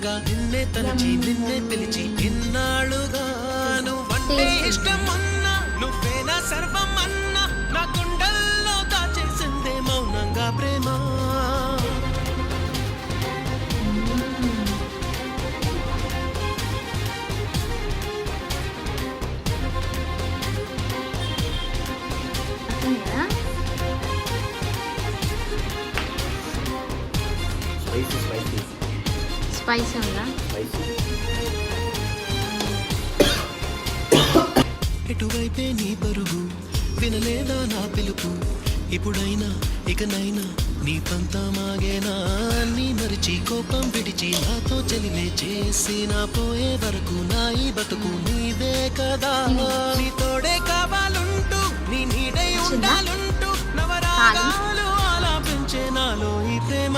ఉండగా నిన్నే తలచి నిన్నే పిలిచి ఇన్నాళ్ళుగా నువ్వంటే ఇష్టం అన్నా నువ్వేనా సర్వం అన్నా నా గుండెల్లో దాచేసిందే మౌనంగా ప్రేమ అర్థమైందా? స్పైసీ స్పైసీ స్పైసీ ఉందా ఎటువైపే నీ పరుగు వినలేదా నా పిలుపు? ఇప్పుడైనా ఇకనైనా నీ పంతా మాగేనా? నీ మరిచి కోపం విడిచి నాతో చెలిమే చేసి నా పోయే వరకు నా ఈ బతుకు నీదే కదా. నీ తోడే కావాలంటూ నీ నీడై ఉండాలంటూ నవరాగాలు ఆలాపించే నాలో ఈ ప్రేమ.